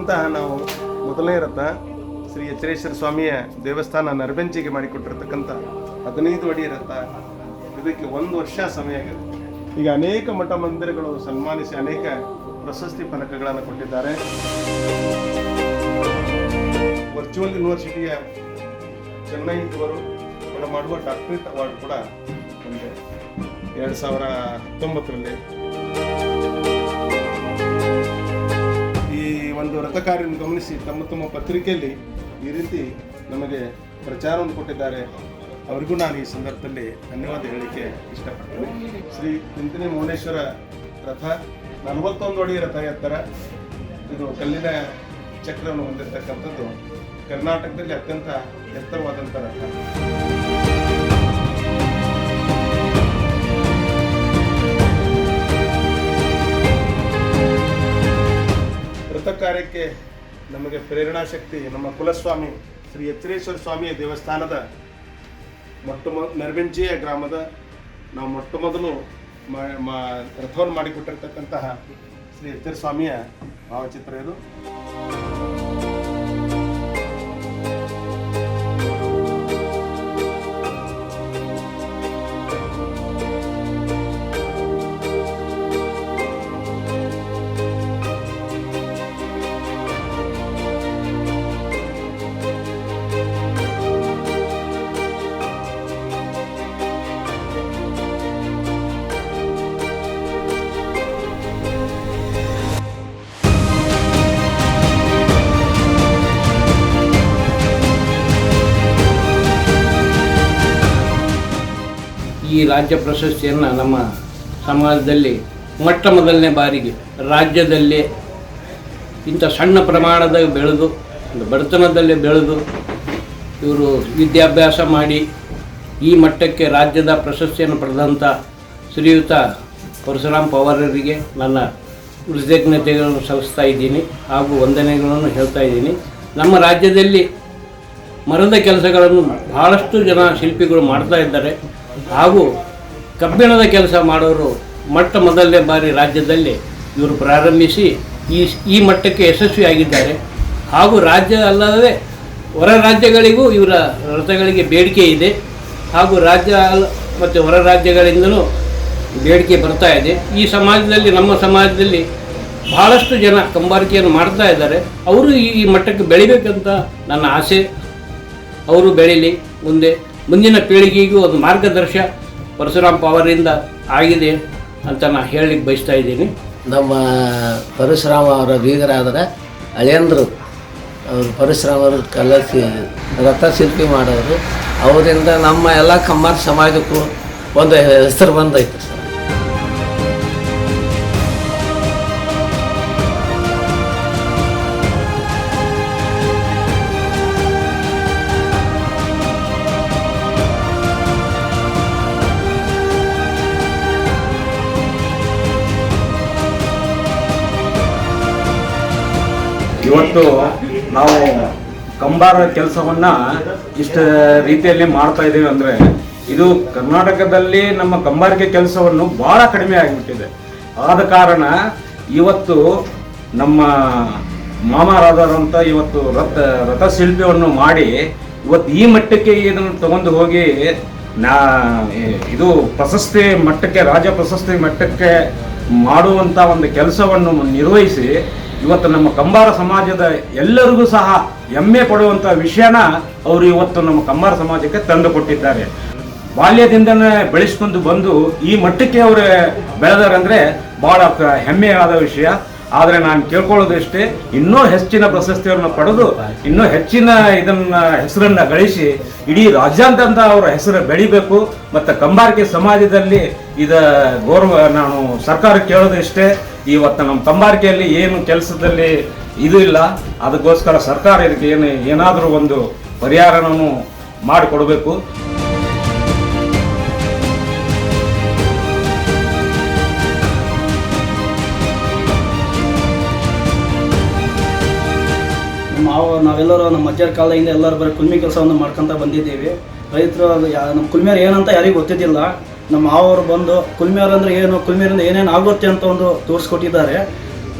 ಮಾಡಿರ್ತಕ್ಕಂಥ ನಾವು ಮೊದಲನೇ ರಥ ಶ್ರೀ ಎಚ್ಚರೇಶ್ವರ ಸ್ವಾಮಿಯ ದೇವಸ್ಥಾನ ನರಬೆಂಚಿಗೆ ಮಾಡಿಕೊಟ್ಟಿರ್ತಕ್ಕಂಥ ಹದಿನೈದು ಅಡಿ ರಥ. ಇದಕ್ಕೆ ಒಂದು ವರ್ಷ ಸಮಯ ಆಗಿದೆ ಈಗ ಅನೇಕ ಮಠ ಮಂದಿರಗಳು ಸನ್ಮಾನಿಸಿ ಅನೇಕ ಪ್ರಶಸ್ತಿ ಫಲಕಗಳನ್ನು ಕೊಟ್ಟಿದ್ದಾರೆ. ವರ್ಚುವಲ್ ಯೂನಿವರ್ಸಿಟಿಯ ಚೆನ್ನೈ ಇವರು ಮಾಡುವ ಡಾಕ್ಟರೇಟ್ ಅವಾರ್ಡ್ ಕೂಡ ಒಂದು ಎರಡು ಸಾವಿರ ಹತ್ತೊಂಬತ್ತರಲ್ಲಿ. ಒಂದು ವ್ರತ ಗಮನಿಸಿ ತಮ್ಮ ತಮ್ಮ ಪತ್ರಿಕೆಯಲ್ಲಿ ಈ ರೀತಿ ನಮಗೆ ಪ್ರಚಾರವನ್ನು ಕೊಟ್ಟಿದ್ದಾರೆ. ಅವರಿಗೂ ನಾನು ಈ ಸಂದರ್ಭದಲ್ಲಿ ಧನ್ಯವಾದ ಹೇಳಲಿಕ್ಕೆ ಇಷ್ಟಪಡ್ತೇನೆ. ಶ್ರೀ ಚಿಂತನೆ ಮೌನೇಶ್ವರ ರಥ, ನಲವತ್ತೊಂದು ಅಡಿ ರಥ ಎತ್ತರ ಇದು ಕಲ್ಲಿನ ಚಕ್ರವನ್ನು ಹೊಂದಿರತಕ್ಕಂಥದ್ದು ಕರ್ನಾಟಕದಲ್ಲಿ ಅತ್ಯಂತ ಎತ್ತರವಾದಂಥ ರಥ. ಕಾರ್ಯಕ್ಕೆ ನಮಗೆ ಪ್ರೇರಣಾ ಶಕ್ತಿ, ನಮ್ಮ ಕುಲಸ್ವಾಮಿ ಶ್ರೀ ಎಚ್ಚರೇಶ್ವರ ಸ್ವಾಮಿಯ ದೇವಸ್ಥಾನದ ಮೊಟ್ಟ ಮೊ ನರಬೆಂಚಿಯ ಗ್ರಾಮದ ನಾವು ಮೊಟ್ಟ ಮೊದಲು ರಥವನ್ನು ಮಾಡಿಕೊಟ್ಟಿರ್ತಕ್ಕಂತಹ ಶ್ರೀ ಎಚ್ಚರ ಸ್ವಾಮಿಯ ಭಾವಚಿತ್ರ ಇದು. ಈ ರಾಜ್ಯ ಪ್ರಶಸ್ತಿಯನ್ನು ನಮ್ಮ ಸಮಾಜದಲ್ಲಿ ಮೊಟ್ಟ ಮೊದಲನೇ ಬಾರಿಗೆ ರಾಜ್ಯದಲ್ಲಿ ಇಂಥ ಸಣ್ಣ ಪ್ರಮಾಣದ ಬೆಳೆದು ಬಡತನದಲ್ಲಿ ಬೆಳೆದು ಇವರು ವಿದ್ಯಾಭ್ಯಾಸ ಮಾಡಿ ಈ ಮಟ್ಟಕ್ಕೆ ರಾಜ್ಯದ ಪ್ರಶಸ್ತಿಯನ್ನು ಪಡೆದಂಥ ಶ್ರೀಯುತ ಪರಶುರಾಮ್ ಪವಾರರಿಗೆ ನನ್ನ ಕೃತಜ್ಞತೆಗಳನ್ನು ಸಲ್ಲಿಸ್ತಾ ಇದ್ದೀನಿ ಹಾಗೂ ವಂದನೆಗಳನ್ನು ಹೇಳ್ತಾ ಇದ್ದೀನಿ. ನಮ್ಮ ರಾಜ್ಯದಲ್ಲಿ ಮರದ ಕೆಲಸಗಳನ್ನು ಬಹಳಷ್ಟು ಜನ ಶಿಲ್ಪಿಗಳು ಮಾಡ್ತಾ ಇದ್ದಾರೆ. ಹಾಗೂ ಕಬ್ಬಿಣದ ಕೆಲಸ ಮಾಡೋರು ಮೊಟ್ಟ ಮೊದಲನೇ ಬಾರಿ ರಾಜ್ಯದಲ್ಲಿ ಇವರು ಪ್ರಾರಂಭಿಸಿ ಈ ಈ ಮಟ್ಟಕ್ಕೆ ಯಶಸ್ವಿಯಾಗಿದ್ದಾರೆ. ಹಾಗೂ ರಾಜ್ಯ ಅಲ್ಲದೆ ಹೊರ ರಾಜ್ಯಗಳಿಗೂ ಇವರ ರಥಗಳಿಗೆ ಬೇಡಿಕೆ ಇದೆ. ಹಾಗೂ ರಾಜ್ಯ ಮತ್ತು ಹೊರ ರಾಜ್ಯಗಳಿಂದಲೂ ಬೇಡಿಕೆ ಬರ್ತಾ ಇದೆ. ಈ ಸಮಾಜದಲ್ಲಿ, ನಮ್ಮ ಸಮಾಜದಲ್ಲಿ ಬಹಳಷ್ಟು ಜನ ಕಂಬಾರಿಕೆಯನ್ನು ಮಾಡ್ತಾ ಇದ್ದಾರೆ. ಅವರು ಈ ಮಟ್ಟಕ್ಕೆ ಬೆಳಿಬೇಕಂತ ನನ್ನ ಆಸೆ. ಅವರು ಬೆಳೀಲಿ, ಮುಂದೆ. ಮುಂದಿನ ಪೀಳಿಗೆಗೂ ಒಂದು ಮಾರ್ಗದರ್ಶ ಪರಶುರಾಮ್ ಅವರಿಂದ ಆಗಿದೆ ಅಂತ ನಾನು ಹೇಳಲಿಕ್ಕೆ ಬಯಸ್ತಾ ಇದ್ದೀನಿ. ನಮ್ಮ ಪರಶುರಾಮ ಅವರ ಬೀಗರಾದರೆ ಅಳಿಯಂದರು, ಅವರು ಪರಶುರಾಮ ಅವರು ಕಲಸಿ, ರಥಶಿಲ್ಪಿ ಮಾಡೋರು. ಅವರಿಂದ ನಮ್ಮ ಎಲ್ಲ ಕಮ್ಮಾರ ಸಮಾಜಕ್ಕೂ ಒಂದು ಹೆಸರು ಬಂದೈತೆ. ಇವತ್ತು ನಾವು ಕಂಬಾರ ಕೆಲಸವನ್ನ ಇಷ್ಟು ರೀತಿಯಲ್ಲಿ ಮಾಡ್ತಾ ಇದ್ದೀವಿ ಅಂದ್ರೆ ಇದು ಕರ್ನಾಟಕದಲ್ಲಿ ನಮ್ಮ ಕಂಬಾರಿಕೆ ಕೆಲಸವನ್ನು ಬಹಳ ಕಡಿಮೆ ಆಗಿಬಿಟ್ಟಿದೆ. ಆದ ಕಾರಣ ಇವತ್ತು ನಮ್ಮ ಮಾಮರಾದರಂತ ಇವತ್ತು ರಥ, ರಥಶಿಲ್ಪಿಯನ್ನು ಮಾಡಿ ಇವತ್ತು ಈ ಮಟ್ಟಕ್ಕೆ ಇದನ್ನು ತಗೊಂಡು ಹೋಗಿ ನಾ ಇದು ಪ್ರಶಸ್ತಿ ಮಟ್ಟಕ್ಕೆ, ರಾಜ್ಯ ಪ್ರಶಸ್ತಿ ಮಟ್ಟಕ್ಕೆ ಮಾಡುವಂತ ಒಂದು ಕೆಲಸವನ್ನು ನಿರ್ವಹಿಸಿ ಇವತ್ತು ನಮ್ಮ ಕಂಬಾರ ಸಮಾಜದ ಎಲ್ಲರಿಗೂ ಸಹ ಹೆಮ್ಮೆ ಪಡುವಂತ ವಿಷಯನ ಅವರು ಇವತ್ತು ನಮ್ಮ ಕಂಬಾರ ಸಮಾಜಕ್ಕೆ ತಂದು ಕೊಟ್ಟಿದ್ದಾರೆ. ಬಾಲ್ಯದಿಂದನೇ ಬೆಳೆಸ್ಕೊಂಡು ಬಂದು ಈ ಮಟ್ಟಕ್ಕೆ ಅವರು ಬೆಳೆದಾರಂದ್ರೆ ಬಹಳ ಹೆಮ್ಮೆಯಾದ ವಿಷಯ. ಆದರೆ ನಾನು ಕೇಳ್ಕೊಳ್ಳೋದಷ್ಟೇ, ಇನ್ನೂ ಹೆಚ್ಚಿನ ಪ್ರಶಸ್ತಿಯನ್ನು ಪಡೆದು, ಇನ್ನೂ ಹೆಚ್ಚಿನ ಇದನ್ನ ಹೆಸರನ್ನ ಗಳಿಸಿ, ಇಡೀ ರಾಜ್ಯಾದ್ಯಂತ ಅವರ ಹೆಸರು ಬೆಳಿಬೇಕು. ಮತ್ತು ಕಂಬಾರಿಕೆ ಸಮಾಜದಲ್ಲಿ ಇದ ಗೌರವ ನಾನು ಸರ್ಕಾರ ಕೇಳೋದಿಷ್ಟೇ. ಇವತ್ತು ನಮ್ಮ ತಂಬಾರಿಕೆಯಲ್ಲಿ ಏನು ಕೆಲಸದಲ್ಲಿ ಇದು ಇಲ್ಲ, ಅದಕ್ಕೋಸ್ಕರ ಸರ್ಕಾರ ಇದಕ್ಕೆ ಏನು, ಏನಾದರೂ ಒಂದು ಪರಿಹಾರನೂ ಮಾಡಿಕೊಡಬೇಕು. ನಾವು ನಾವೆಲ್ಲರೂ ನಮ್ಮ ಅಜ್ಜರ ಕಾಲದಿಂದ ಎಲ್ಲರೂ ಬರೀ ಕುಲ್ಮಿ ಕೆಲಸವನ್ನು ಮಾಡ್ಕೊಂತ ಬಂದಿದ್ದೀವಿ. ರೈತರು ಅದು ಯಾ, ನಮ್ಮ ಕುಲ್ಮಿಯರು ಏನಂತ ಯಾರಿಗೂ ಗೊತ್ತಿದ್ದಿಲ್ಲ. ನಮ್ಮ ಮಾವರು ಬಂದು ಕುಲ್ಮಿಯರು ಅಂದರೆ ಏನು, ಕುಲ್ಮಿಯರಿಂದ ಏನೇನು ಆಗುತ್ತೆ ಅಂತ ಒಂದು ತೋರಿಸ್ಕೊಟ್ಟಿದ್ದಾರೆ.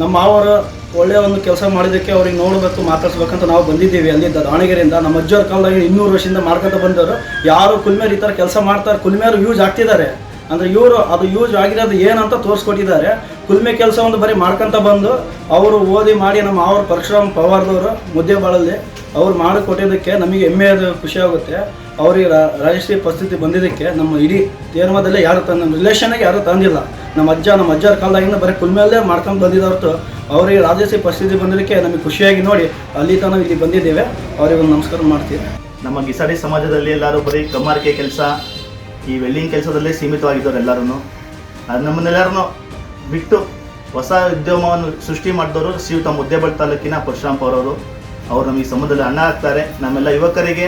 ನಮ್ಮ ಮಾವರು ಒಳ್ಳೆಯ ಒಂದು ಕೆಲಸ ಮಾಡಿದ್ದಕ್ಕೆ ಅವ್ರಿಗೆ ನೋಡಬೇಕು, ಮಾತಾಡ್ಸ್ಬೇಕಂತ ನಾವು ಬಂದಿದ್ದೀವಿ ಅಲ್ಲಿಂದ ದಾವಣಗೆರೆಯಿಂದ. ನಮ್ಮ ಅಜ್ಜವ್ರ ಕಾಲದಾಗ ಇನ್ನೂರು ವರ್ಷದಿಂದ ಮಾಡ್ಕೊತ ಬಂದವರು. ಯಾರು ಕುಲ್ಮೇರ್ ಈ ಥರ ಕೆಲಸ ಮಾಡ್ತಾರೆ ಕುಲ್ಮೇರು ಯೂಸ್ ಆಗ್ತಿದ್ದಾರೆ. ಅಂದರೆ ಇವರು ಅದು ಯೂಸ್ ಆಗಿರೋದು ಏನಂತ ತೋರಿಸ್ಕೊಟ್ಟಿದ್ದಾರೆ. ಕುಲ್ಮೆ ಕೆಲಸ ಒಂದು ಬರೀ ಮಾಡ್ಕೊಂತ ಬಂದು, ಅವರು ಓದಿ ಮಾಡಿ ನಮ್ಮ ಅವ್ರ ಪರಶುರಾಮ್ ಪವಾರ್ದವರು ಮುದ್ದೆಬಾಳಲ್ಲಿ ಅವ್ರು ಮಾಡಿಕೊಟ್ಟಿದ್ದಕ್ಕೆ ನಮಗೆ ಹೆಮ್ಮೆ ಅದು ಖುಷಿ ಆಗುತ್ತೆ. ಅವರಿಗೆ ರಾಜಶ್ರೀ ಪರಿಸ್ಥಿತಿ ಬಂದಿದ್ದಕ್ಕೆ ನಮ್ಮ ಇಡೀ ತೀರ್ಮಾನದಲ್ಲೇ ಯಾರು ತನ್ನ ನಮ್ಮ ರಿಲೇಷನ್ಗೆ ಯಾರೂ ತಂದಿಲ್ಲ. ನಮ್ಮ ಅಜ್ಜ, ನಮ್ಮ ಅಜ್ಜರ ಕಾಲದಾಗಿಂದ ಬರೀ ಕುಲ್ಮೇಲೇ ಮಾಡ್ಕೊಂಡು ಬಂದಿದ್ದ ಅವರಿಗೆ ರಾಜಶ್ರೀ ಪರಿಸ್ಥಿತಿ ಬಂದಿದ್ದಕ್ಕೆ ನಮಗೆ ಖುಷಿಯಾಗಿ ನೋಡಿ ಅಲ್ಲಿ ತನಕ ಇಲ್ಲಿ ಬಂದಿದ್ದೇವೆ. ಅವರಿಗೆ ಒಂದು ನಮಸ್ಕಾರ ಮಾಡ್ತೀವಿ ನಮ್ಮ ಗಿಸಾಡಿ ಸಮಾಜದಲ್ಲಿ ಎಲ್ಲರೂ ಬರೀ ಕಮ್ಮಾರಿಕೆ ಕೆಲಸ, ಈ ವೆಲ್ಲಿಂಗ್ ಕೆಲಸದಲ್ಲೇ ಸೀಮಿತವಾಗಿದ್ದವ್ರು ಎಲ್ಲರೂ ಅದು ನಮ್ಮನ್ನೆಲ್ಲರನ್ನು ಬಿಟ್ಟು ಹೊಸ ಉದ್ಯಮವನ್ನು ಸೃಷ್ಟಿ ಮಾಡಿದವರು ಶ್ರೀಯುತ ಮುದ್ದೇಬಳ್ ತಾಲೂಕಿನ ಪರಶುರಾಮ್ ಅವರವರು ಅವರು. ನಮಗೆ ಸಮುದ್ರದಲ್ಲಿ ಅಣ್ಣ ಆಗ್ತಾರೆ. ನಮ್ಮೆಲ್ಲ ಯುವಕರಿಗೆ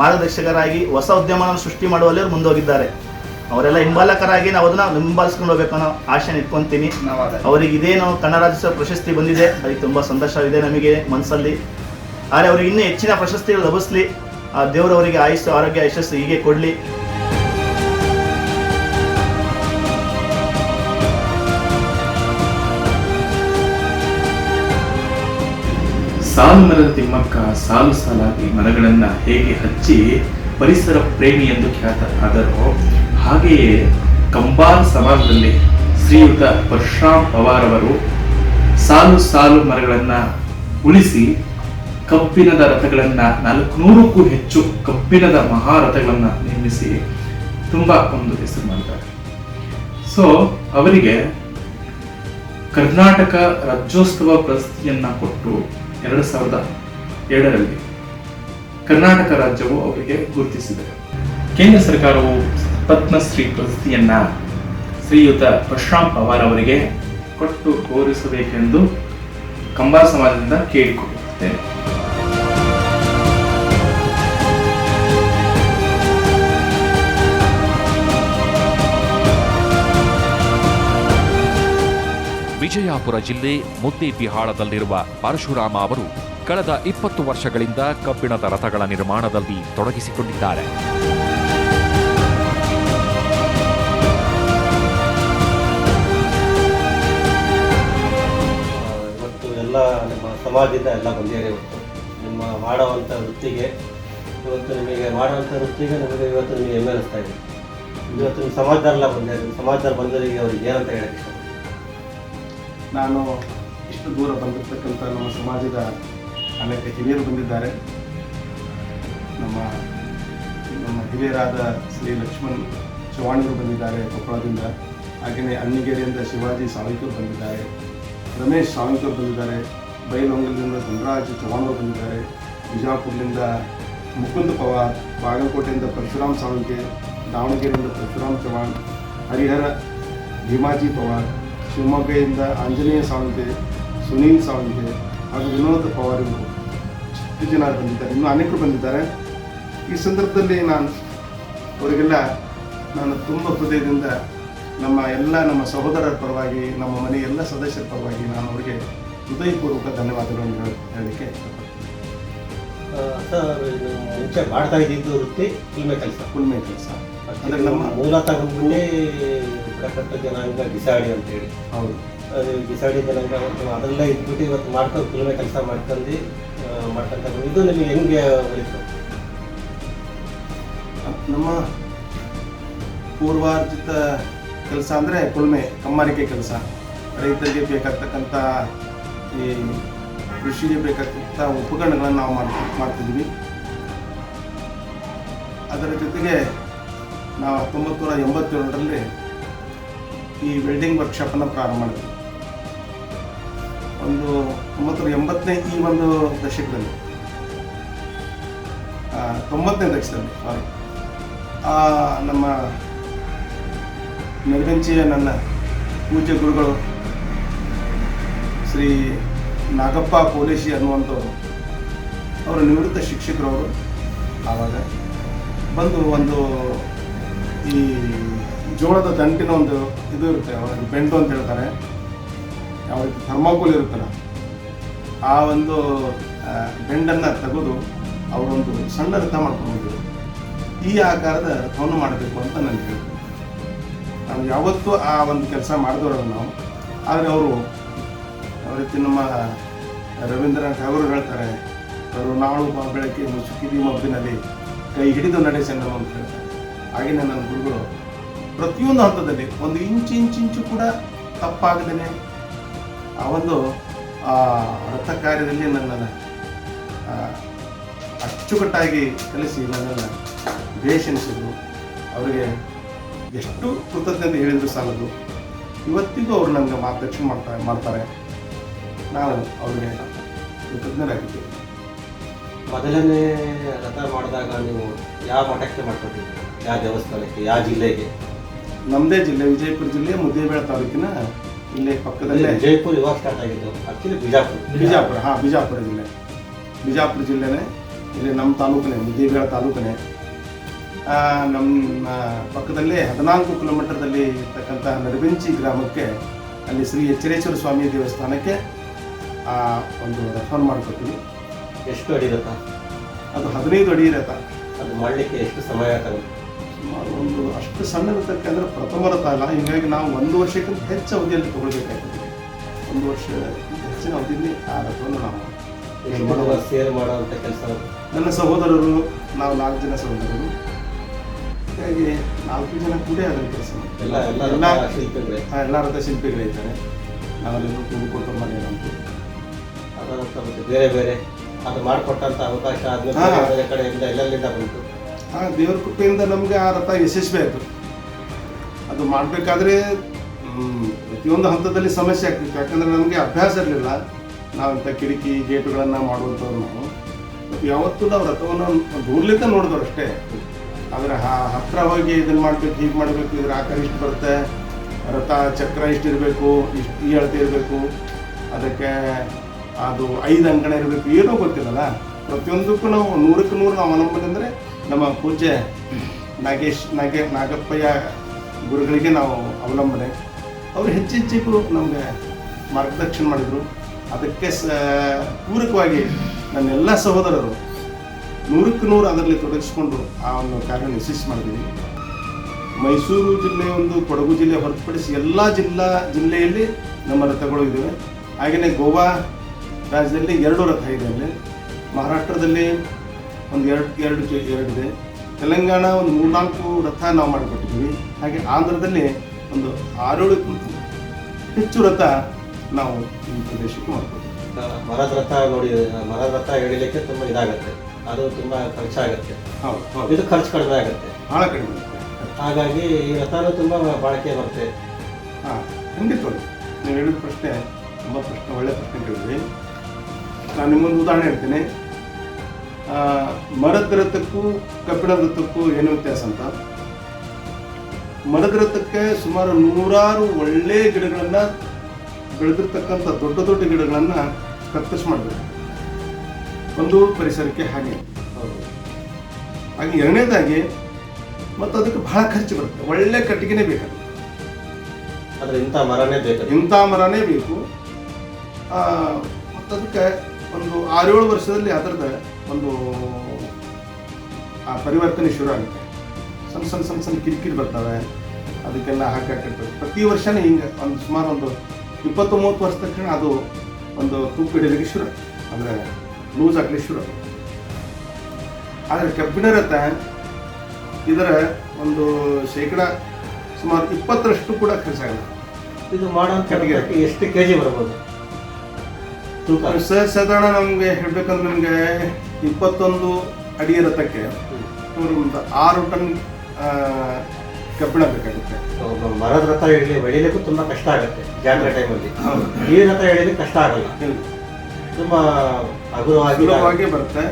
ಮಾರ್ಗದರ್ಶಕರಾಗಿ ಹೊಸ ಉದ್ಯಮವನ್ನು ಸೃಷ್ಟಿ ಮಾಡುವಲ್ಲಿ ಅವ್ರು ಮುಂದೋಗಿದ್ದಾರೆ. ಅವರೆಲ್ಲ ಹಿಂಬಾಲಕರಾಗಿ ನಾವು ಅದನ್ನ ಹಿಂಬಾಲಿಸ್ಕೊಂಡು ಹೋಗ್ಬೇಕು ಅನ್ನೋ ಆಶೆ ಇಟ್ಕೊಂತೀನಿ. ಅವರಿಗೆ ಇದೇನು ಕನ್ನಡ ರಾಜ್ಯೋತ್ಸವ ಪ್ರಶಸ್ತಿ ಬಂದಿದೆ. ಅದಕ್ಕೆ ತುಂಬ ಸಂತೋಷವಿದೆ ನಮಗೆ ಮನಸ್ಸಲ್ಲಿ. ಆದರೆ ಅವ್ರಿಗೆ ಇನ್ನೂ ಹೆಚ್ಚಿನ ಪ್ರಶಸ್ತಿಗಳು ಲಭಿಸ್ಲಿ. ಆ ದೇವರು ಅವರಿಗೆ ಆಯುಷ್ಯ ಆರೋಗ್ಯ ಯಶಸ್ಸು ಹೀಗೆ ಕೊಡಲಿ. ಸಾಲು ಮರದ ತಿಮ್ಮಕ್ಕ ಸಾಲು ಸಾಲಾಗಿ ಮರಗಳನ್ನ ಹೇಗೆ ಹಚ್ಚಿ ಪರಿಸರ ಪ್ರೇಮಿ ಎಂದು ಖ್ಯಾತ ಆದರೋ, ಹಾಗೆಯೇ ಕಂಬಾಲ್ ಸಮಾಜದಲ್ಲಿ ಶ್ರೀಯುತ ಪರಶುರಾಮ್ ಪವಾರ್ ಅವರು ಸಾಲು ಸಾಲು ಮರಗಳನ್ನ ಉಳಿಸಿ ಕಬ್ಬಿಣದ ರಥಗಳನ್ನ ನಾಲ್ಕುನೂರಕ್ಕೂ ಹೆಚ್ಚು ಕಬ್ಬಿಣದ ಮಹಾರಥಗಳನ್ನ ನಿರ್ಮಿಸಿ ತುಂಬಾ ಒಂದು ಹೆಸರು ಮಾಡಿದ್ದಾರೆ. ಸೊ ಅವರಿಗೆ ಕರ್ನಾಟಕ ರಾಜ್ಯೋತ್ಸವ ಪ್ರಶಸ್ತಿಯನ್ನ ಕೊಟ್ಟು ಎರಡು ಸಾವಿರದ ಎರಡರಲ್ಲಿ ಕರ್ನಾಟಕ ರಾಜ್ಯವು ಅವರಿಗೆ ಗುರುತಿಸಿದೆ. ಕೇಂದ್ರ ಸರ್ಕಾರವು ಪದ್ಮಶ್ರೀ ಪ್ರಶಸ್ತಿಯನ್ನ ಶ್ರೀಯುತ ಪರಶುರಾಮ್ ಪವಾರ್ ಅವರಿಗೆ ಕೊಟ್ಟು ಗೌರವಿಸಬೇಕೆಂದು ಕಂಬಾರ ಸಮಾಜದಿಂದ ಕೇಳಿಕೊಳ್ಳುತ್ತೇನೆ ವಿಜಯಪುರ ಜಿಲ್ಲೆ ಮುದ್ದೇಬಿಹಾಳದಲ್ಲಿರುವ ಪರಶುರಾಮ ಅವರು ಕಳೆದ ಇಪ್ಪತ್ತು ವರ್ಷಗಳಿಂದ ಕಬ್ಬಿಣದ ರಥಗಳ ನಿರ್ಮಾಣದಲ್ಲಿ ತೊಡಗಿಸಿಕೊಂಡಿದ್ದಾರೆ. ಇವತ್ತು ಎಲ್ಲ ನಿಮ್ಮ ಸಮಾಜದಿಂದ ಎಲ್ಲ ಬಂದಿದೆ ಇವತ್ತು. ನಿಮ್ಮ ಮಾಡುವಂಥ ವೃತ್ತಿಗೆ ಇವತ್ತು ನಿಮಗೆ ಮಾಡುವಂಥ ವೃತ್ತಿಗೆ ನಿಮಗೆ ಇವತ್ತು ನಿಮಗೆ ಹೆಮ್ಮೆ ಅನಿಸ್ತಾ ಇದೆ. ಇವತ್ತು ನಿಮ್ಮ ಸಮಾಜದಲ್ಲ ಬಂದಿದೆ ಸಮಾಜದಲ್ಲಿ ಬಂದವರಿಗೆ ಅವ್ರಿಗೆ ಏನಂತ ಹೇಳಕ್ಕೆ ನಾನು ಇಷ್ಟು ದೂರ ಬಂದಿರತಕ್ಕಂಥ ನಮ್ಮ ಸಮಾಜದ ಅನೇಕ ಹಿರಿಯರು ಬಂದಿದ್ದಾರೆ. ನಮ್ಮ ನಮ್ಮ ಹಿರಿಯರಾದ ಶ್ರೀ ಲಕ್ಷ್ಮಣ್ ಚವಾಣಿಯವರು ಬಂದಿದ್ದಾರೆ ಕೊಪ್ಪಳದಿಂದ. ಹಾಗೆಯೇ ಅನ್ನಿಗೆರೆಯಿಂದ ಶಿವಾಜಿ ಸಾವಿಕರು ಬಂದಿದ್ದಾರೆ. ರಮೇಶ್ ಸಾವಿಕರು ಬಂದಿದ್ದಾರೆ. ಬೈಲಹೊಂಗಲದಿಂದ ಧನರಾಜ್ ಚವಾಣರು ಬಂದಿದ್ದಾರೆ. ಬಿಜಾಪುರದಿಂದ ಮುಕುಂದ್ ಪವಾರ್, ಬಾಗಲಕೋಟೆಯಿಂದ ಪರಶುರಾಮ್ ಸಾವಿಕೆ ದಾವಣಗೆರೆಯಿಂದ ಪರಶುರಾಮ್ ಚವಾಣ್ ಹರಿಹರ ಭೀಮಾಜಿ ಪವಾರ್ ಶಿವಮೊಗ್ಗದಿಂದ ಆಂಜನೇಯ ಸಾವಂತೆ ಸುನೀಲ್ ಸಾವಂತೆ ಹಾಗೂ ವಿನೋದ್ ಪವಾರ್ ಇವರು ಎಷ್ಟು ಜನ ಬಂದಿದ್ದಾರೆ ಇನ್ನೂ ಅನೇಕರು ಬಂದಿದ್ದಾರೆ. ಈ ಸಂದರ್ಭದಲ್ಲಿ ನಾನು ಅವರಿಗೆಲ್ಲ ನಾನು ತುಂಬ ಹೃದಯದಿಂದ ನಮ್ಮ ಎಲ್ಲ ನಮ್ಮ ಸಹೋದರರ ಪರವಾಗಿ ನಮ್ಮ ಮನೆಯ ಎಲ್ಲ ಸದಸ್ಯರ ಪರವಾಗಿ ನಾನು ಅವರಿಗೆ ಹೃದಯಪೂರ್ವಕ ಧನ್ಯವಾದಗಳನ್ನು ಹೇಳ- ಹೇಳಲಿಕ್ಕೆ ಸರ್ ಮುಂಚೆ ಮಾಡ್ತಾ ಇದ್ದಿದ್ದು ವೃತ್ತಿ ಕೆಲಸ. ಕುಲ್ಮೆ ಕೆಲಸ. ಅಂದರೆ ನಮ್ಮ ಮೂಲತಃ ಬುಡಕಟ್ಟು ಜನಾಂಗ ಬಿಸಾಡಿ ಅಂತೇಳಿ. ಹೌದು. ಅದು ಬಿಸಾಡಿ ಜನಾಂಗ ಅದರಲ್ಲೇ ಇದ್ಬಿಟ್ಟು ಇವತ್ತು ಮಾಡ್ಕೊಂಡು ಕುಲುಮೆ ಕೆಲಸ ಮಾಡ್ಕೊಂಡು ಮಾಡ್ಕೊಂತ ಇದು ನಿಮಗೆ ಹೆಂಗೆ ಬರೀತು ನಮ್ಮ ಪೂರ್ವಾರ್ಜಿತ ಕೆಲಸ ಅಂದರೆ ಕುಲ್ಮೆ ಕಮ್ಮಾರಿಕೆ ಕೆಲಸ. ರೈತರಿಗೆ ಬೇಕಾಗ್ತಕ್ಕಂಥ ಈ ಕೃಷಿಗೆ ಬೇಕಾಗ್ತಕ್ಕಂಥ ಉಪಕರಣಗಳನ್ನು ನಾವು ಮಾಡ್ ಮಾಡ್ತಿದ್ವಿ ಅದರ ಜೊತೆಗೆ ನಾವು ಹತ್ತೊಂಬತ್ತು ನೂರ ಎಂಬತ್ತೇಳರಲ್ಲಿ ಈ ವೆಲ್ಡಿಂಗ್ ವರ್ಕ್ಶಾಪನ್ನು ಪ್ರಾರಂಭ ಮಾಡಿದ್ವಿ. ಒಂದು ಒಂಬತ್ತು ಎಂಬತ್ತನೇ ಈ ಒಂದು ದಶಕದಲ್ಲಿ. ತೊಂಬತ್ತನೇ ದಶಕದಲ್ಲಿ ಸಾರಿ ಆ, ನಮ್ಮ ನೆರವೆಂಚಿಯ ನನ್ನ ಪೂಜ್ಯ ಗುರುಗಳು ಶ್ರೀ ನಾಗಪ್ಪ ಪೋಲಿಸಿ ಅನ್ನುವಂಥವ್ರು. ಅವರು ನಿವೃತ್ತ ಶಿಕ್ಷಕರವರು ಆವಾಗ ಬಂದು ಒಂದು ಈ ಜೋಳದ ದಂಟಿನ ಒಂದು ಇದು ಇರುತ್ತೆ ಅವ್ರಿಗೆ ಬೆಂಟು ಅಂತ ಹೇಳ್ತಾರೆ. ಯಾವ ರೀತಿ ಥರ್ಮಾಕೋಲ್ ಇರುತ್ತಲ್ಲ, ಆ ಒಂದು ಬೆಂಡನ್ನು ತೆಗೆದು ಅವರೊಂದು ಸಣ್ಣ ರಥ ಮಾಡ್ಕೊಂಡು ಈ ಆಕಾರದ ರಥವನ್ನು ಮಾಡಬೇಕು ಅಂತ ನಾನು ಹೇಳ್ತೀನಿ. ನಾವು ಯಾವತ್ತೂ ಆ ಒಂದು ಕೆಲಸ ಮಾಡಿದವರಲ್ಲ ನಾವು. ಆದರೆ ಅವರು ರೀತಿ ನಮ್ಮ ರವೀಂದ್ರನಾಥ್ ಅವರು ಹೇಳ್ತಾರೆ ನಾಳು ಬಾ ಬೆಳಗ್ಗೆ ಮುಸುಕಿದಿ ಮಬ್ಬಿನಲ್ಲಿ ಕೈ ಹಿಡಿದು ನಡೆಸೆಂದನು ಅಂತ ಹೇಳ್ತಾರೆ. ಹಾಗೆಯೇ ನನ್ನ ಗುರುಗಳು ಪ್ರತಿಯೊಂದು ಹಂತದಲ್ಲಿ ಒಂದು ಇಂಚು ಇಂಚು ಇಂಚು ಕೂಡ ತಪ್ಪಾಗದೇನೆ ಆ ಒಂದು, ಆ ರಥ ಕಾರ್ಯದಲ್ಲಿ ನನ್ನನ್ನು ಅಚ್ಚುಕಟ್ಟಾಗಿ ಕಲಿಸಿ ನನ್ನನ್ನು ಬೇಷನಿಸಿದ್ರು ಅವರಿಗೆ ಎಷ್ಟು ಕೃತಜ್ಞತೆ ಹೇಳಿದ್ರು ಸಾಲದು. ಇವತ್ತಿಗೂ ಅವರು ನನಗೆ ಮಾರ್ಗದರ್ಶನ ಮಾಡ್ತಾ, ಮಾಡ್ತಾರೆ. ನಾನು ಅವರಿಗೆ ಕೃತಜ್ಞರಾಗಿದ್ದೇನೆ. ಮೊದಲನೇ ರಥ ಮಾಡಿದಾಗ ನೀವು ಯಾವ ಮಠಕ್ಕೆ ಮಾಡ್ಕೊಟ್ಟಿದ್ದೀರಿ? ಯಾವ ದೇವಸ್ಥಾನಕ್ಕೆ? ಯಾವ ಜಿಲ್ಲೆಗೆ? ನಮ್ಮದೇ ಜಿಲ್ಲೆ ವಿಜಯಪುರ ಜಿಲ್ಲೆ ಮುದ್ದೇಬೇಳ ತಾಲೂಕಿನ ಇಲ್ಲೇ ಪಕ್ಕದಲ್ಲೇ. ಜೈಪುರ ಇವಾಗ ಸ್ಟಾರ್ಟ್ ಆಗಿದ್ದು ಆಕ್ಚುಲಿ ಬಿಜಾಪುರ. ಬಿಜಾಪುರ ಹಾಂ ಬಿಜಾಪುರ ಜಿಲ್ಲೆ. ಬಿಜಾಪುರ ಜಿಲ್ಲೆನೇ ಇಲ್ಲಿ ನಮ್ಮ ತಾಲೂಕನೇ ಮುದ್ದೇಬೇಳ ತಾಲೂಕನೇ. ನಮ್ಮ ಪಕ್ಕದಲ್ಲೇ ಹದಿನಾಲ್ಕು ಕಿಲೋಮೀಟರ್ದಲ್ಲಿ ಇರ್ತಕ್ಕಂಥ ನರಬೆಂಚಿ ಗ್ರಾಮಕ್ಕೆ ಅಲ್ಲಿ ಶ್ರೀ ಎಚ್ಚರೇಶ್ವರ ಸ್ವಾಮಿ ದೇವಸ್ಥಾನಕ್ಕೆ ಆ ಒಂದು ರೆಫರ್ ಮಾಡ್ಕೊತೀವಿ. ಎಷ್ಟು ಅಡಿ ರಥ ಅದು ಹದಿನೈದು ಅಡಿ ಇರತ್ತ. ಅದು ಮಾಡಲಿಕ್ಕೆ ಎಷ್ಟು ಸಮಯ ಸುಮಾರು ಒಂದು ಅಷ್ಟು ಸಣ್ಣ ರಥಕ್ಕೆ ಅಂದರೆ ಪ್ರಥಮ ರಥ ಅಲ್ಲ ಹೀಗಾಗಿ ನಾವು ಒಂದು ವರ್ಷಕ್ಕಿಂತ ಹೆಚ್ಚು ಅವಧಿಯಲ್ಲಿ ತಗೊಳ್ಬೇಕಾಗ್ತದೆ. ಒಂದು ವರ್ಷ ಹೆಚ್ಚಿನ ಅವಧಿಯಲ್ಲಿ ಆ ರಥವನ್ನು ನಾವು ಸೇರ್ ಮಾಡುವಂಥ ಕೆಲಸ? ನನ್ನ ಸಹೋದರರು ನಾವು ನಾಲ್ಕು ಜನ ಸಹೋದರರು. ಹೀಗಾಗಿ ನಾಲ್ಕು ಜನ ಕೂಡ ಅದನ್ನು ಕೆಲಸ. ಎಲ್ಲ ಎಲ್ಲ ಶಿಲ್ಪಿಗಳೇ? ಎಲ್ಲ ರಥ ಶಿಲ್ಪಿಗಳಿದ್ದಾರೆ ನಾವೆಲ್ಲರೂ ಕೂಡಿಕೊಟ್ಟು ಕುಟುಂಬ ನಮ್ಮದು ಅದರ ಬೇರೆ ಬೇರೆ ಅದು ಮಾಡಿಕೊಟ್ಟಂಥ ಅವಕಾಶ ಆದ್ಮೇಲೆ ಕಡೆಯಿಂದ ಎಲ್ಲೆಲ್ಲಿಂದ ಬಂತು? ಆ ದೇವ್ರ ಕೃಪೆಯಿಂದ ನಮಗೆ ಆ ರಥ ಯಶಸ್ವಿ ಆಯಿತು. ಅದು ಮಾಡಬೇಕಾದ್ರೆ ಪ್ರತಿಯೊಂದು ಹಂತದಲ್ಲಿ ಸಮಸ್ಯೆ ಆಗ್ತಿತ್ತು. ಯಾಕಂದರೆ ನಮಗೆ ಅಭ್ಯಾಸ ಇರಲಿಲ್ಲ. ನಾವಂಥ ಕಿಟಕಿ, ಗೇಟುಗಳನ್ನು ಮಾಡುವಂಥವ್ರು ನಾವು. ಮತ್ತು ಯಾವತ್ತೂ ನಾವು ರಥವನ್ನು ದೂರ್ಲಿಂದ ನೋಡಿದ್ರು ಅಷ್ಟೇ. ಆದರೆ ಹಾ ಹತ್ರ ಹೋಗಿ ಇದನ್ನು ಮಾಡಬೇಕು, ಹೀಗೆ ಮಾಡಬೇಕು, ಇದ್ರ ಆಕಾರ ಇಷ್ಟು ಬರುತ್ತೆ, ರಥ ಚಕ್ರ ಇಷ್ಟು ಇರಬೇಕು, ಇಷ್ಟು ಈ ಅಳತೆ ಇರಬೇಕು, ಅದಕ್ಕೆ ಅದು ಐದು ಅಂಕಣ ಇರಬೇಕು, ಏನೂ ಗೊತ್ತಿಲ್ಲಲ್ಲ. ಪ್ರತಿಯೊಂದಕ್ಕೂ ನಾವು ನೂರಕ್ಕೆ ನೂರು ನಾವು ಅವಲಂಬನೆ ಅಂದರೆ ನಮ್ಮ ಪೂಜ್ಯ ನಾಗೇಶ್, ನಾಗೇ, ನಾಗಪ್ಪಯ್ಯ ಗುರುಗಳಿಗೆ ನಾವು ಅವಲಂಬನೆ. ಅವರು ಹೆಚ್ಚು ಹೆಚ್ಚಿಗೂ ನಮಗೆ ಮಾರ್ಗದರ್ಶನ ಮಾಡಿದರು. ಅದಕ್ಕೆ ಸ, ಪೂರಕವಾಗಿ ನನ್ನೆಲ್ಲ ಸಹೋದರರು ನೂರಕ್ಕೆ ನೂರು ಅದರಲ್ಲಿ ತೊಡಗಿಸ್ಕೊಂಡು ಆ ಒಂದು ಕಾರ್ಯ ಯಶಸ್ವಿ ಮಾಡಿದ್ದೀವಿ ಮೈಸೂರು ಜಿಲ್ಲೆ ಒಂದು, ಕೊಡಗು ಜಿಲ್ಲೆ ಹೊರತುಪಡಿಸಿ ಎಲ್ಲ ಜಿಲ್ಲಾ, ಜಿಲ್ಲೆಯಲ್ಲಿ ನಮ್ಮ ರಥಗಳು ಇದ್ದಾವೆ. ಹಾಗೆಯೇ ಗೋವಾ ರಾಜ್ಯದಲ್ಲಿ ಎರಡು ರಥ ಇದೆ ಅಲ್ಲಿ. ಮಹಾರಾಷ್ಟ್ರದಲ್ಲಿ ಒಂದು ಎರಡು ಎರಡು ಜ- ಎರಡಿದೆ ತೆಲಂಗಾಣ ಒಂದು ಮೂರ್ನಾಲ್ಕು ರಥ ನಾವು ಮಾಡಿಕೊಟ್ಟಿದ್ದೀವಿ. ಹಾಗೆ ಆಂಧ್ರದಲ್ಲಿ ಒಂದು ಆರೇಳು ಹೆಚ್ಚು ರಥ ನಾವು ಈ ಪ್ರದೇಶಕ್ಕೆ ಮಾಡಿಕೊಟ್ಟಿದ್ದೀವಿ. ಮರದ ರಥ ನೋಡಿ ಮರದ ರಥ ಎಳಿಲಿಕ್ಕೆ ತುಂಬ ಇದಾಗುತ್ತೆ. ಅದು ತುಂಬ ಖರ್ಚಾಗುತ್ತೆ ಹೌದು ಇದು ಖರ್ಚು ಕಡಿಮೆ ಆಗುತ್ತೆ. ಭಾಳ ಕಡಿಮೆ ಹಾಗಾಗಿ ಈ ರಥನೂ ತುಂಬ ಬಾಳಿಕೆ ಬರುತ್ತೆ. ಹಾಂ ಖಂಡಿತವಾಗಿ ನೀವು ಹೇಳಿದ ಪ್ರಶ್ನೆ ತುಂಬ ಪ್ರಶ್ನೆ ಒಳ್ಳೆ ಪ್ರಶ್ನೆ ಕೇಳಿದ್ರಿ. ನಾನು ನಿಮ್ಮೊಂದು ಉದಾಹರಣೆ ಹೇಳ್ತೀನಿ. ಮರದ ರಥಕ್ಕೂ ಕಬ್ಬಿಣ ರಥಕ್ಕೂ ಏನು ವ್ಯತ್ಯಾಸ ಅಂತ? ಮರದ ರಥಕ್ಕೆ ಸುಮಾರು ನೂರಾರು ಒಳ್ಳೆ ಗಿಡಗಳನ್ನು ಬೆಳೆದಿರ್ತಕ್ಕಂಥ ದೊಡ್ಡ ದೊಡ್ಡ ಗಿಡಗಳನ್ನು ಕತ್ತರಿಸಿ ಮಾಡಬೇಕು. ಒಂದು ಪರಿಸರಕ್ಕೆ ಹಾಗೆ. ಹೌದು. ಹಾಗೆ ಎರಡನೇದಾಗಿ ಮತ್ತು ಅದಕ್ಕೆ ಬಹಳ ಖರ್ಚು ಬರುತ್ತೆ. ಒಳ್ಳೆ ಕಟ್ಟಿಗೆನೇ ಬೇಕು. ಆದರೆ ಇಂಥ ಮರನೇ ಬೇಕು. ಇಂಥ ಮರನೇ ಬೇಕು. ಮತ್ತು ಅದಕ್ಕೆ ಒಂದು ಆರೇಳು ವರ್ಷದಲ್ಲಿ ಅದರದ ಒಂದು ಆ ಪರಿವರ್ತನೆ ಶುರು ಆಗುತ್ತೆ. ಸಣ್ಣ ಸಣ್ಣ ಸಣ್ಣ ಸಣ್ಣ ಕಿರಿಕಿರಿ ಬರ್ತವೆ. ಅದಕ್ಕೆಲ್ಲ ಹಾಕಾಕಿರ್ತದೆ ಪ್ರತಿ ವರ್ಷನೇ ಹಿಂಗೆ ಒಂದು ಸುಮಾರು ಒಂದು ಇಪ್ಪತ್ತು ಮೂವತ್ತು ವರ್ಷ ತಕ್ಷಣ ಅದು ಒಂದು ತೂಕ ಹಿಡಿಯಲಿಕ್ಕೆ ಶುರು ಅಂದರೆ ಲೂಸ್ ಆಗಲಿಕ್ಕೆ ಶುರು ಆದರೆ ಕಬ್ಬಿಣ ರಥ ಇದರ ಒಂದು ಶೇಕಡ ಸುಮಾರು ಇಪ್ಪತ್ತರಷ್ಟು ಕೂಡ ಖರ್ಚಾಗಲ್ಲ. ಇದು ಮಾಡೋ ಕಟ್ಟಿಗೆ. ಎಷ್ಟು ಕೆ ಜಿ ಬರ್ಬೋದು? ಸರ್ ಸಾಧಾರಣ ನಮಗೆ ಹೇಳ್ಬೇಕಂದ್ರೆ ನಿಮಗೆ ಇಪ್ಪತ್ತೊಂದು ಅಡಿ ಒಂದು ಆರು ಟನ್ ಕಬ್ಬಿಣ ಬೇಕಾಗುತ್ತೆ. ಮರದ ರಥ ಎಳಿ ಬೆಳಿಲಿಕ್ಕೂ ತುಂಬಾ ಕಷ್ಟ ಆಗುತ್ತೆ ಜಾತ್ರೆ ಟೈಮಲ್ಲಿ ಈ ರಥ ಎಳಿಲಿಕ್ಕೆ ಕಷ್ಟ ಆಗಲ್ಲ. ತುಂಬ ತುಂಬಾ ಹಗುರವಾಗಿ ಬರುತ್ತೆ.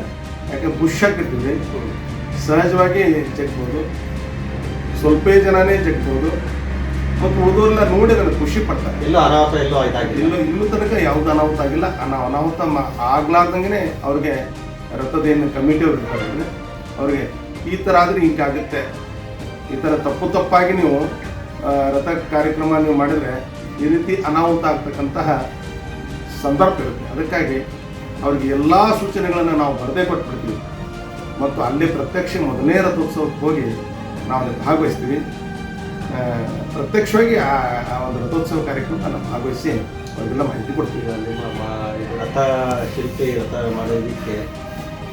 ಯಾಕೆ ಬುಷ್ ಹಾಕಿರ್ತೀವಿ ಸಹಜವಾಗಿ ಜಗ್ಬೋದು ಸ್ವಲ್ಪ ಜನನೇ ಜಗ್ಬೋದು ಮತ್ತು ಉಳಿದೋರೆಲ್ಲ ನೋಡಿ ಅದನ್ನು ಖುಷಿ ಪಡ್ತಾರೆ. ಎಲ್ಲೂ ಅನಾಹುತ ಎಲ್ಲೂ ಇದಾಗಿಲ್ಲ. ಇಲ್ಲೂ ಇನ್ನೂ ತನಕ ಯಾವ್ದು ಅನಾಹುತ ಆಗಿಲ್ಲ. ಅನಾ ಅನಾಹುತ ಆಗ್ಲಾರ್ದಂಗೆ ಅವ್ರಿಗೆ ರಥದೇನು ಕಮಿಟಿ ಅವ್ರು ಇರ್ತಾರೆ ಅವ್ರಿಗೆ ಈ ಥರ ಆದರೆ ಹಿಂಗಾಗುತ್ತೆ ಈ ಥರ ತಪ್ಪು ತಪ್ಪಾಗಿ ನೀವು ರಥ ಕಾರ್ಯಕ್ರಮ ನೀವು ಮಾಡಿದರೆ ಈ ರೀತಿ ಅನಾಹುತ ಆಗ್ತಕ್ಕಂತಹ ಸಂದರ್ಭ ಇರುತ್ತೆ. ಅದಕ್ಕಾಗಿ ಅವ್ರಿಗೆ ಎಲ್ಲ ಸೂಚನೆಗಳನ್ನು ನಾವು ಬರದೇ ಕೊಟ್ಬಿಡ್ತೀವಿ. ಮತ್ತು ಅಲ್ಲಿ ಪ್ರತ್ಯಕ್ಷ ಮೊದಲನೇ ರಥೋತ್ಸವಕ್ಕೆ ಹೋಗಿ ನಾವು ಭಾಗವಹಿಸ್ತೀವಿ. ಪ್ರತ್ಯಕ್ಷವಾಗಿ ಆ ಒಂದು ರಥೋತ್ಸವ ಕಾರ್ಯಕ್ರಮ ನಾವು ಭಾಗವಹಿಸಿ ಅವರಿಗೆಲ್ಲ ಮಾಹಿತಿ ಕೊಡ್ತೀವಿ ಅಲ್ಲಿ ರಥ ಶಿಲ್ಪಿ ರಥ ಮಾಡೋದಕ್ಕೆ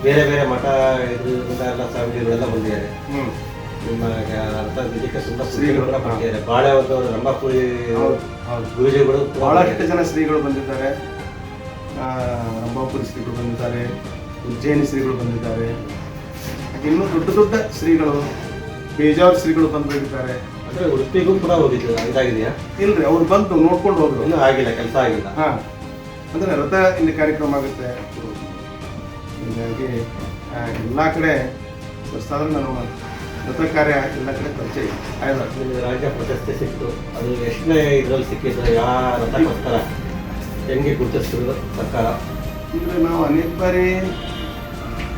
ಬೇರೆ ಬೇರೆ ಮಠ ಇದರಿಂದ ಎಲ್ಲ ಸ್ವಾಮೀಜಿಗಳೆಲ್ಲ ಬಂದಿದ್ದಾರೆ. ನಿಮ್ಮ ರಥ ಇದಕ್ಕೆ ತುಂಬ ಶ್ರೀಗಳು. ಬಂದಿದ್ದಾರೆ. ಬಾಳೆ ಒಂದು ರಂಭಾಪುರಿ ಗುರುಜಿಗಳು ಬಹಳಷ್ಟು ಜನ ಶ್ರೀಗಳು ಬಂದಿದ್ದಾರೆ. ಆ, ರಂಭಾಪುರಿ ಶ್ರೀಗಳು ಬಂದಿದ್ದಾರೆ ಉಜ್ಜಯಿನಿ ಶ್ರೀಗಳು ಬಂದಿದ್ದಾರೆ. ಇನ್ನೂ ದೊಡ್ಡ ದೊಡ್ಡ ಶ್ರೀಗಳು ಬೇಜಾರು ಶ್ರೀಗಳು ಬಂದಿದ್ದಾರೆ. ಅಂದ್ರೆ ಉಡುಪಿಗೂ ಕೂಡ ಹೋಗಿದ್ದು ಇದಾಗಿದೆಯಾ? ಇಲ್ರಿ ಅವ್ರು ಬಂದು ನೋಡ್ಕೊಂಡು ಹೋದ್ರು. ಇನ್ನೂ ಆಗಿಲ್ಲ ಕೆಲಸ ಆಗಿಲ್ಲ. ಹಾ. ಅಂದ್ರೆ ರಥ ಇಲ್ಲಿ ಕಾರ್ಯಕ್ರಮ ಆಗುತ್ತೆ. ಹೀಗಾಗಿ ಎಲ್ಲ ಕಡೆ ಸಾಧಾರಣ ನಾನು ರಥ ಕಾರ್ಯ ಎಲ್ಲ ಕಡೆ ಪರಿಚಯ. ಆಯ್ತು ನಿಮಗೆ ರಾಜ್ಯ ಪ್ರಶಸ್ತಿ ಸಿಕ್ತು. ಅದು ಎಷ್ಟನೇ ಇದರಲ್ಲಿ ಸಿಕ್ಕಿದ್ದು ಯಾವ ರಥಕ್ಕೋಸ್ಕರ? ಹೆಂಗೆ ಗುರುತಿಸ್ತಿರೋದು ಸರ್ಕಾರ? ಇದ್ರೆ ನಾವು ಅನೇಕ ಬಾರಿ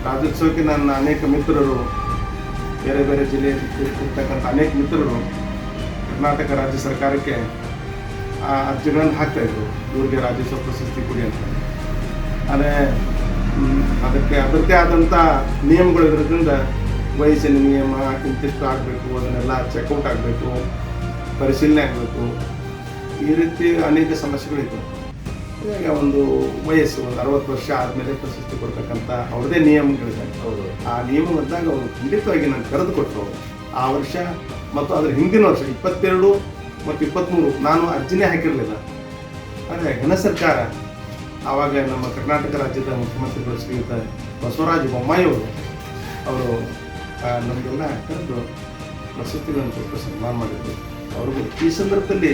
ರಾಜ್ಯೋತ್ಸವಕ್ಕೆ ನನ್ನ ಅನೇಕ ಮಿತ್ರರು ಬೇರೆ ಬೇರೆ ಜಿಲ್ಲೆಯಲ್ಲಿ ಇರ್ತಕ್ಕಂಥ ಅನೇಕ ಮಿತ್ರರು ಕರ್ನಾಟಕ ರಾಜ್ಯ ಸರ್ಕಾರಕ್ಕೆ ಆ ಅರ್ಜಿಗಳನ್ನು ಹಾಕ್ತಾ ಇದ್ರು. ಇವ್ರಿಗೆ ರಾಜ್ಯೋತ್ಸವ ಪ್ರಶಸ್ತಿ ಕೊಡಿ ಅಂತ. ಆದರೆ ಅದಕ್ಕೆ ಅದರದ್ದೇ ಆದಂಥ ನಿಯಮಗಳು ಇರೋದ್ರಿಂದ ವಯಸ್ಸಿನ ನಿಯಮ ಇಂತಿಷ್ಟು ಆಗಬೇಕು ಅದನ್ನೆಲ್ಲ ಚೆಕ್ಔಟ್ ಆಗಬೇಕು ಪರಿಶೀಲನೆ ಆಗಬೇಕು. ಈ ರೀತಿ ಅನೇಕ ಸಮಸ್ಯೆಗಳಿತ್ತು ಈಗ ಒಂದು ವಯಸ್ಸು ಒಂದು ಅರವತ್ತು ವರ್ಷ ಆದಮೇಲೆ ಪ್ರಶಸ್ತಿ ಕೊಡ್ತಕ್ಕಂಥ ಅವ್ರದ್ದೇ ನಿಯಮಗಳಿದೆ ಹೌದು. ಆ ನಿಯಮ ಬಂದಾಗ ಅವರು ಖಂಡಿತವಾಗಿ ನಾನು ಕರೆದು ಕೊಟ್ಟರು ಆ ವರ್ಷ ಮತ್ತು ಅದರ ಹಿಂದಿನ ವರ್ಷ ಇಪ್ಪತ್ತೆರಡು ಮತ್ತು ಇಪ್ಪತ್ತ್ಮೂರು ನಾನು ಅರ್ಜಿನೇ ಹಾಕಿರಲಿಲ್ಲ. ಆದರೆ ಘನ ಸರ್ಕಾರ ಆವಾಗ ನಮ್ಮ ಕರ್ನಾಟಕ ರಾಜ್ಯದ ಮುಖ್ಯಮಂತ್ರಿಗಳು ಶ್ರೀಯುತ ಬಸವರಾಜ ಬೊಮ್ಮಾಯಿ ಅವರು ನಮಗೆಲ್ಲ ಕರೆದು ಪ್ರಶಸ್ತಿಗಳನ್ನು ಕೊಟ್ಟು ಸನ್ಮಾನ ಮಾಡಿದ್ರು. ಅವ್ರಿಗೂ ಈ ಸಂದರ್ಭದಲ್ಲಿ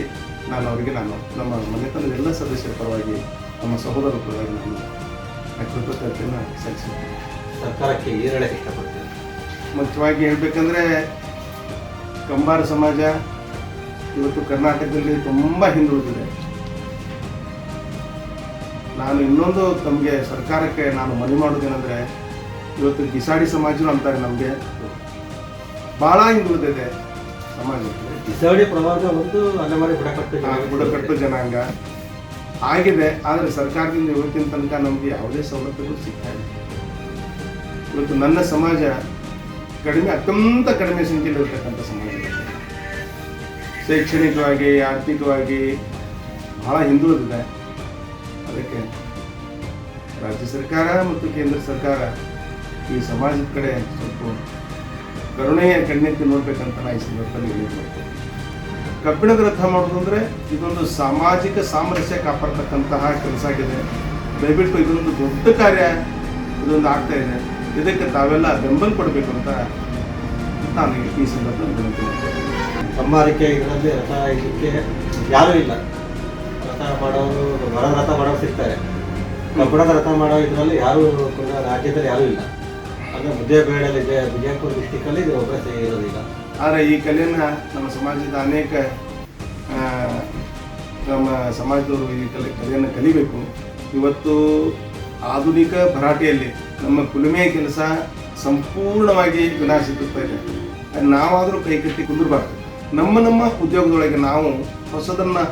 ನಾನು ಅವರಿಗೆ ನಾನು ನಮ್ಮ ಮನೆತನದ ಎಲ್ಲ ಸದಸ್ಯರ ಪರವಾಗಿ ನಮ್ಮ ಸಹೋದರರ ಪರವಾಗಿ ನಾನು ಕೃತಜ್ಞತೆಯನ್ನು ಸಲ್ಲಿಸಿದ್ದೇನೆ ಸರ್ಕಾರಕ್ಕೆ ಏರಳೆ ಇಷ್ಟಪಡ್ತೀನಿ ಮುಖ್ಯವಾಗಿ ಹೇಳ್ಬೇಕಂದ್ರೆ ಕಂಬಾರ ಸಮಾಜ ಇವತ್ತು ಕರ್ನಾಟಕದಲ್ಲಿ ತುಂಬ ಹಿಂದುಳಿದಿದೆ. ನಾನು ಇನ್ನೊಂದು ತಮಗೆ ಸರ್ಕಾರಕ್ಕೆ ನಾನು ಮನವಿ ಮಾಡೋದೇನೆಂದರೆ ಇವತ್ತು ಗಿಸಾಡಿ ಸಮಾಜನೂ ಅಂತಾರೆ ನಮಗೆ. ಭಾಳ ಹಿಂದುಳಿದಿದೆ ಸಮಾಜ. ಬಿಸಾಡಿ ಪ್ರವಾಸ ಒಂದು ಅಲೆಮಾರಿ ಬುಡಕಟ್ಟು ಬುಡಕಟ್ಟು ಜನಾಂಗ. ಆಗಿದೆ ಆದರೆ ಸರ್ಕಾರದಿಂದ ಇವತ್ತಿನ ತನಕ ನಮಗೆ ಯಾವುದೇ ಸವಲತ್ತುಗಳು ಸಿಗ್ತಾ ಇಲ್ಲ. ಇವತ್ತು ನನ್ನ ಸಮಾಜ ಕಡಿಮೆ, ಅತ್ಯಂತ ಕಡಿಮೆ ಸಂಖ್ಯೆಯಲ್ಲಿ ಇರ್ತಕ್ಕಂಥ ಸಮಾಜ ಶೈಕ್ಷಣಿಕವಾಗಿ, ಆರ್ಥಿಕವಾಗಿ ಬಹಳ ಹಿಂದುಳಿದಿದೆ. ಅದಕ್ಕೆ ರಾಜ್ಯ ಸರ್ಕಾರ ಮತ್ತು ಕೇಂದ್ರ ಸರ್ಕಾರ ಈ ಸಮಾಜದ ಕಡೆ ಸ್ವಲ್ಪ ಕರುಣೆಯ ಕಣ್ಣೆತ್ತಿ ನೋಡ್ಬೇಕಂತ ನಾ ಈ ಸಂದರ್ಭದಲ್ಲಿ ಹೇಳ್ಬೇಕು ಕಬ್ಬಿಣದ ರಥ ಮಾಡೋದು ಅಂದರೆ ಇದೊಂದು ಸಾಮಾಜಿಕ ಸಾಮರಸ್ಯ ಕಾಪಾಡ್ತಕ್ಕಂತಹ ಕೆಲಸ ಆಗಿದೆ. ದಯವಿಟ್ಟು ಇದೊಂದು ದೊಡ್ಡ ಕಾರ್ಯ, ಇದೊಂದು ಆಗ್ತಾ ಇದೆ. ಇದಕ್ಕೆ ತಾವೆಲ್ಲ ಬೆಂಬಲ ಕೊಡಬೇಕು ಅಂತ ನಾನು ಈ ಸಂದರ್ಭದಲ್ಲಿ ವಿನಂತಿ ಸಂಬಾರಿಕೆ ಇದರಲ್ಲಿ ರಥ ಇದಕ್ಕೆ ಯಾರೂ ಇಲ್ಲ. ರಥ ಮಾಡೋರು ಹೊರ ರಥ ಮಾಡೋರು ಸಿಗ್ತಾರೆ. ಕಬ್ಬಣದ ರಥ ಮಾಡೋ ಇದರಲ್ಲಿ ಯಾರು ಕೂಡ ರಾಜ್ಯದಲ್ಲಿ ಯಾರೂ ಇಲ್ಲ. ಅಂದರೆ ಮುದ್ದೇಬೇಡಲ್ಲಿ ವಿಜಯ ವಿಜಯಪುರ ಡಿಸ್ಟಿಕಲ್ಲಿ ಇದು ಒಬ್ಬರೇ ಇರೋದಿಲ್ಲ ಆದರೆ ಈ ಕಲೆಯನ್ನು ನಮ್ಮ ಸಮಾಜದ ಅನೇಕ ನಮ್ಮ ಸಮಾಜದವರು ಈ ಕಲೆ ಕಲೆಯನ್ನು ಕಲಿಬೇಕು. ಇವತ್ತು ಆಧುನಿಕ ಭರಾಟೆಯಲ್ಲಿ ನಮ್ಮ ಕುಲುಮೆಯ ಕೆಲಸ ಸಂಪೂರ್ಣವಾಗಿ ವಿನಾಶಿಸುತ್ತಾ ಇದೆ. ನಾವಾದರೂ ಕೈಕಟ್ಟಿ ಕುಂದಿರಬಾರ್ದು. ನಮ್ಮ ನಮ್ಮ ಉದ್ಯೋಗದೊಳಗೆ ನಾವು ಹೊಸದನ್ನು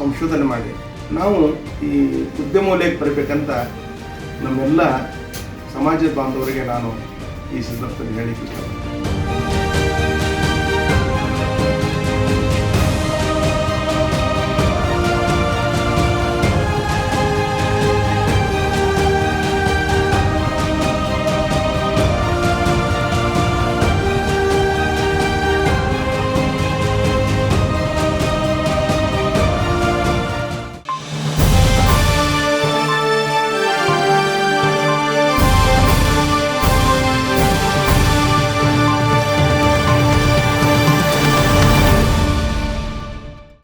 ಸಂಶೋಧನೆ ಮಾಡಿ, ನಾವು ಈ ಉದ್ಯಮ ವಲಯಕ್ಕೆ ಬರಬೇಕಂತ ನಮ್ಮೆಲ್ಲ ಸಮಾಜ ಬಾಂಧವರಿಗೆ ನಾನು ಈ ಸಂದರ್ಭದಲ್ಲಿ ಹೇಳಿಕೆ